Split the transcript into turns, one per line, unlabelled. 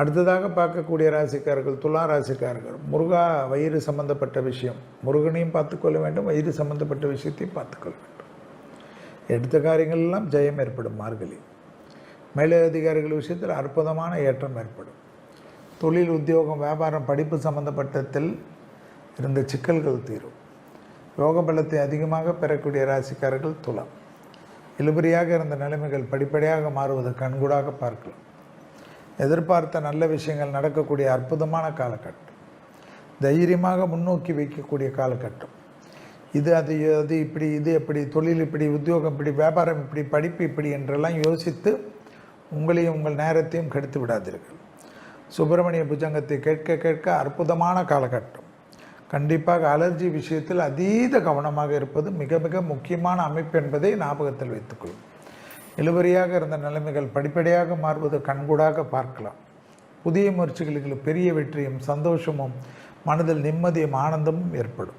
அடுத்ததாக பார்க்கக்கூடிய ராசிக்காரர்கள் துலா ராசிக்காரர்கள் முருகா வயிறு சம்பந்தப்பட்ட விஷயம். முருகனையும் பார்த்துக்கொள்ள வேண்டும் வயிறு சம்பந்தப்பட்ட விஷயத்தையும் பார்த்துக்கொள்ள வேண்டும். எடுத்த காரியங்கள் எல்லாம் ஜெயம் ஏற்படும் மார்கழி. மேலதிகாரிகள் விஷயத்தில் அற்புதமான ஏற்றம் ஏற்படும். தொழில் உத்தியோகம் வியாபாரம் படிப்பு சம்பந்தப்பட்டத்தில் இருந்த சிக்கல்கள் தீரும். யோக பலத்தை அதிகமாக பெறக்கூடிய ராசிக்காரர்கள் துலாம். இழுபறியாக இருந்த நிலைமைகள் படிப்படியாக மாறுவதை கண்கூடாக பார்க்கலாம். எதிர்பார்த்த நல்ல விஷயங்கள் நடக்கக்கூடிய அற்புதமான காலகட்டம். தைரியமாக முன்னோக்கி வைக்கக்கூடிய காலகட்டம். இது அது அது இப்படி இது எப்படி தொழில் இப்படி உத்தியோகம் இப்படி வியாபாரம் இப்படி படிப்பு இப்படி என்றெல்லாம் யோசித்து உங்களையும் உங்கள் நேரத்தையும் கெடுத்து விடாதீர்கள். சுப்பிரமணிய புஜங்கத்தை கேட்க கேட்க அற்புதமான காலகட்டம். கண்டிப்பாக அலர்ஜி விஷயத்தில் அதீத கவனமாக இருப்பது மிக மிக முக்கியமான அமைப்பு என்பதை ஞாபகத்தில் வைத்துக்கொள்ளும் இழுபறியாக இருந்த நிலைமைகள் படிப்படியாக மாறுவது கண்கூடாக பார்க்கலாம். புதிய முயற்சிகளுக்கு பெரிய வெற்றியும் சந்தோஷமும் மனதில் நிம்மதியும் ஆனந்தமும் ஏற்படும்.